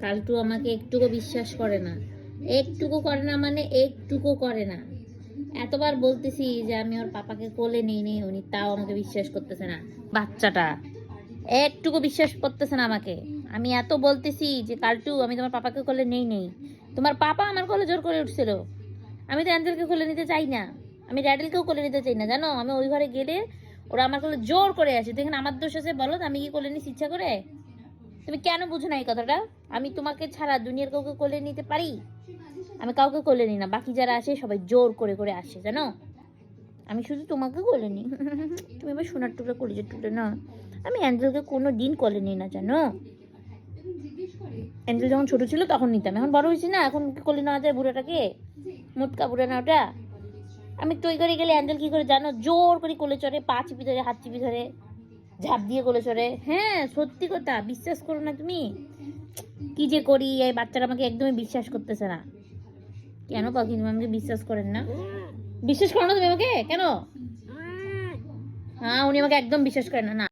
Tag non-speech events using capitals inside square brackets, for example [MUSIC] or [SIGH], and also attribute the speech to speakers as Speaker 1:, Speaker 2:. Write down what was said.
Speaker 1: কালটু আমাকে একটুকু বিশ্বাস করে না। একটুকু করে না মানে একটুকু করে না। এতবার বলতেছি যে আমি ওর পাপাকে কোলে নিই নি উনি তাও আমাকে বিশ্বাস করতেছে না। বাচ্চাটা একটুকু বিশ্বাস করতেছে না আমাকে। আমি এত বলতেছি যে, কালটু, আমি তোমার পাপাকে কোলে নেই নেই। তোমার পাপা আমার কোলে জোর করে উঠছিল। আমি তো অ্যাঞ্জেলকে কোলে নিতে চাই না। আমি ড্যাডেলকেও কোলে নিতে চাই না, জানো? আমি ওই ঘরে গেলে ওরা আমার কোলে জোর করে আসে। দেখেন আমার দোষ আছে, বলো আমি কি কোলে নিছি ইচ্ছা করে? তুমি কেন বুঝো না এই কথাটা? আমি তোমাকে ছাড়া দুনিয়ার কাউকে কোলে নিতে পারি? আমি কাউকে কোলে নিই না। বাকি যারা আসে, সবাই জোর করে করে আসে, জানো? আমি শুধু তোমাকে কোলে নিই। [LAUGHS] তুমি এবার সোনার টুকরো, কলিজের টুকরো না আমি অ্যাঞ্জেলকে কোনো দিন কোলে নিই না, জানো? অ্যাঞ্জেল যখন ছোট ছিল, তখন নিতাম। এখন বড় হয়েছি না, এখন কোলে নেওয়া যায় বুড়োটাকে? মোটকা বুড়ো না ওটা আমি তুই করে গেলে অ্যাঞ্জেল কি করে জানো? জোর করে কোলে চড়ে, পা চিপি ধরে, হাত চিপি ধরে। ঝাঁপ দিয়ে কোলে চড়ে হ্যাঁ সত্যি কথা বিশ্বাস করো না তুমি। কি যে করি এই বাচ্চারা আমাকে একদমই বিশ্বাস করতেছে না। কেন পাখি তুমি আমাকে বিশ্বাস করেন না? বিশ্বাস করো না তুমি আমাকে? কেন? হ্যাঁ উনি আমাকে একদম বিশ্বাস করেন না না।